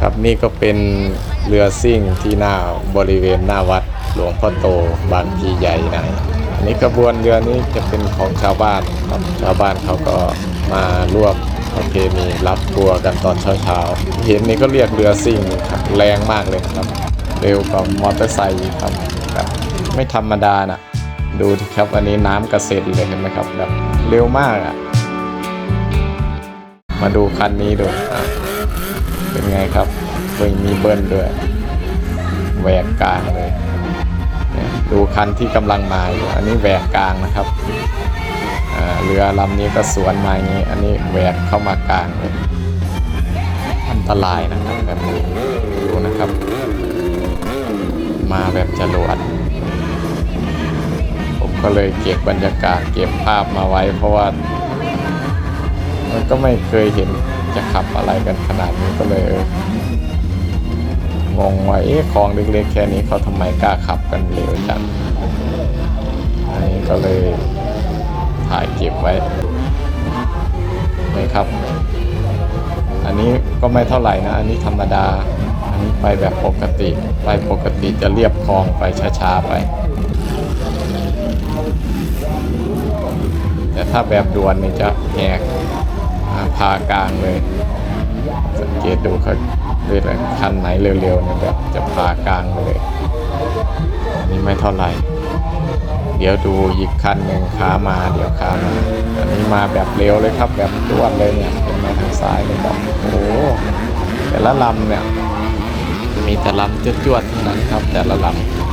ครับนี่ก็เป็นเรือซิ่งที่หน้าบริเวณหน้าวัดหลวงพ่อโตบางพีใหญ่ในอันนี้กระบวนเรือนี้จะเป็นของชาวบ้านครับชาวบ้านเขาก็มาร่วมประเพณีรับทัวกันตอนเช้าๆเห็นนี่ก็เรียกเรือซิ่งครับแรงมากเลยครับ เร็วกว่ามอเตอร์ไซค์ครับแบบไม่ธรรมดานะดูสิครับอันนี้น้ำกระเซ็นเลยเห็นไหมครับแบบเร็วมากอะมาดูคันนี้ดูอะ เป็นไงครับเพิ่งมีเบิ้ลด้วยแหวกกลางเลยดูคันที่กำลังมาอยู่อันนี้แหวกกลางนะครับเรือลำนี้ก็สวนมาอย่างนี้ อันนี้แหวกเข้ามากลางเลยอันตรายนะครับแบบนี้ดูนะครับ มาแบบจรวดผมก็เลยเก็บบรรยากาศเก็บภาพมาไว้ เพราะว่า มันก็ไม่เคยเห็น จะขับอะไรกันขนาดนี้ก็เลยงงว่าเอ๊ะคลองเล็กๆแค่นี้เขาทำไมกล้าขับกันเร็วจังอันนี้ก็เลยถ่ายเก็บไว้นี่ครับ อันนี้ก็ไม่เท่าไหร่นะ อันนี้ธรรมดา อันนี้ไปแบบปกติ ไปปกติจะเรียบคลองไปช้าๆไป แต่ถ้าแบบด่วนนี่จะแหกอ่ พากลางเลย สังเกตดูเขาด้วยเลยคันไหนเร็วๆเนี่ยแบบจะพากลางเลยอันนี้ไม่เท่าไหร่ เดี๋ยวดูอีกคันหนึ่งขามาเดี๋ยวขามา อันนี้มาแบบเร็วเลยครับแบบรวดเลยเนี่ยเป็นมาทางซ้ายเลยครับโอ้แต่ละลำเนี่ยมีแต่ลำจวดๆทั้งนั้นครับแต่ละลำ